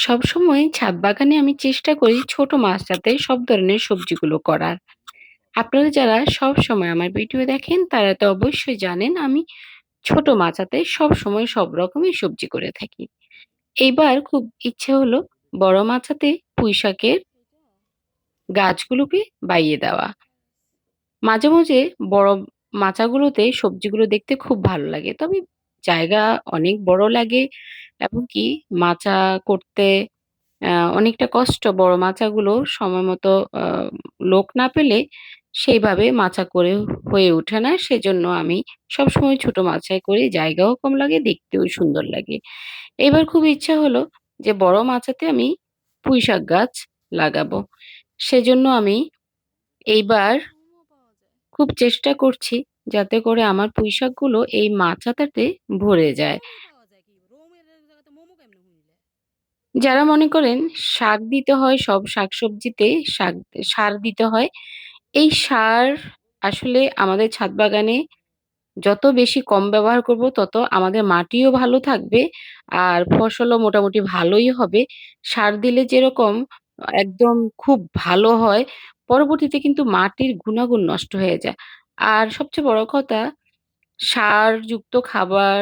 সবসময় ছাদ বাগানে আমি চেষ্টা করি ছোট মাচাতে সব ধরনের সবজিগুলো করার। আপনারা যারা সবসময় আমার ভিডিও দেখেন তারা তো অবশ্যই জানেন আমি ছোট মাচাতে সবসময় সব রকমের সবজি করে থাকি। এইবার খুব ইচ্ছে হলো বড় মাচাতে পুঁইশাকের গাছগুলোকে বাইয়ে দেওয়া। মাঝে, মাঝে বড় মাচাগুলোতে সবজিগুলো দেখতে খুব ভালো লাগে। তবে জায়গা অনেক বড় লাগে এবং কি মাচা করতে অনেকটা কষ্ট। বড় মাচাগুলো সময় মতো লোক না পেলে সেইভাবে মাচা করে হয়ে ওঠে না। সেজন্য আমি সবসময় ছোট মাচায় করি। জায়গাও কম লাগে, দেখতেও সুন্দর লাগে। এবার খুব ইচ্ছা হলো যে বড় মাচাতে আমি পুঁইশাক গাছ লাগাবো। সেজন্য আমি এইবার খুব চেষ্টা করছি যাতে করে আমার পুঁইশাকগুলো এই মাচাটাতে ভরে যায়। যারা মনে করেন শাক দিতে হয় সব শাকসবজিতে শাক সার দিতে হয়। এই সার আসলে আমাদের ছাদ বাগানে যত বেশি কম ব্যবহার করব তত আমাদের মাটিও ভালো থাকবে আর ফসলও মোটামুটি ভালোই হবে। সার দিলে যেরকম একদম খুব ভালো হয়, পরবর্তীতে কিন্তু মাটির গুণাগুণ নষ্ট হয়ে যায়। আর সবচেয়ে বড় কথা সারযুক্ত খাবার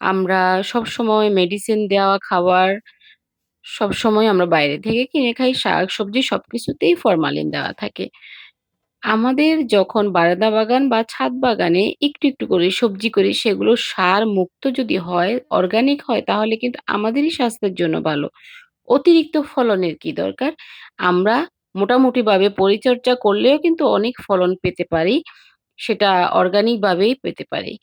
আমরা সবসময় মেডিসিন দেওয়া খাবার সবসময় আমরা বাইরে থেকে কিনে খাই। শাক শাকসবজি সবকিছুতেই ফরমালিন দেওয়া থাকে। আমাদের যখন বারান্দা বাগান বা ছাদ বাগানে একটু, একটু করে সবজি করি সেগুলো সার মুক্ত যদি হয়, অর্গানিক হয় তাহলে কিন্তু আমাদেরই স্বাস্থ্যের জন্য ভালো। অতিরিক্ত ফলনের কি দরকার? আমরা মোটামুটিভাবে পরিচর্যা করলেও কিন্তু অনেক ফলন পেতে পারি। সেটা অর্গানিক ভাবেই পেতে পারি।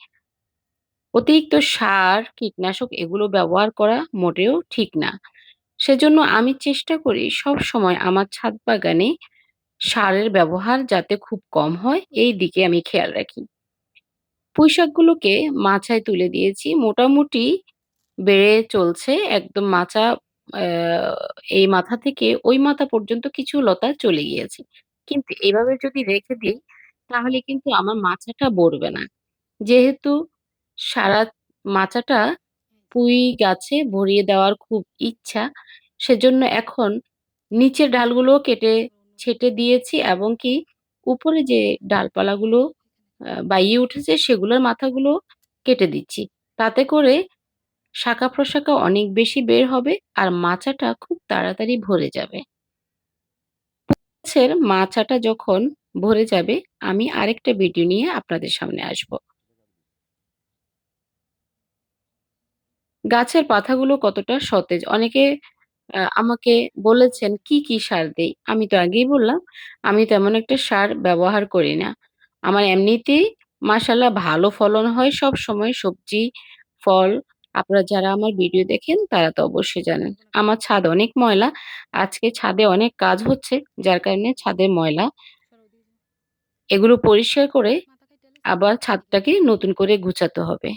অতিরিক্ত সার, কীটনাশক এগুলো ব্যবহার করা মোটেও ঠিক না। সেজন্য আমি চেষ্টা করি সবসময় আমার ছাদ বাগানে সারের ব্যবহার যাতে খুব কম হয় এই দিকে আমি খেয়াল রাখি। পুঁইশাকগুলোকে মাচায় তুলে দিয়েছি। মোটামুটি বেড়ে চলছে। একদম মাচা এই মাথা থেকে ওই মাথা পর্যন্ত কিছু লতা চলে গিয়েছে। কিন্তু এভাবে যদি রেখে দেই তাহলে কিন্তু আমার মাচাটা ভরবে না। যেহেতু সারা মাচাটা পুঁই গাছে ভরিয়ে দেওয়ার খুব ইচ্ছা, সেজন্য এখন নিচের ডালগুলো কেটে ছেঁটে দিয়েছি এবং কি উপরে যে ডালপালাগুলো বাইয়ে উঠেছে সেগুলোর মাথাগুলো কেটে দিচ্ছি। তাতে করে শাখা-প্রশাখা অনেক বেশি বের হবে আর মাচাটা খুব তাড়াতাড়ি ভরে যাবে। মাচাটা যখন ভরে যাবে আমি আরেকটা ভিডিও নিয়ে আপনাদের সামনে আসব। গাছের পাতাগুলো কতটা সতেজ। অনেকে আমাকে বলেছেন কি, কি সার দেই? আমি তো আগেই বললাম আমি তেমন একটা সার ব্যবহার করি না। আমার এমনিতেই মাশাআল্লাহ ভালো ফলন হয় সবসময় সবজি, ফল। আপনারা যারা আমার ভিডিও দেখেন তারা তো অবশ্যই জানেন। আমার ছাদ অনেক ময়লা। আজকে ছাদে অনেক কাজ হচ্ছে যার কারণে ছাদে ময়লা এগুলো পরিষ্কার করে আবার ছাদটাকে নতুন করে গুছাতে হবে।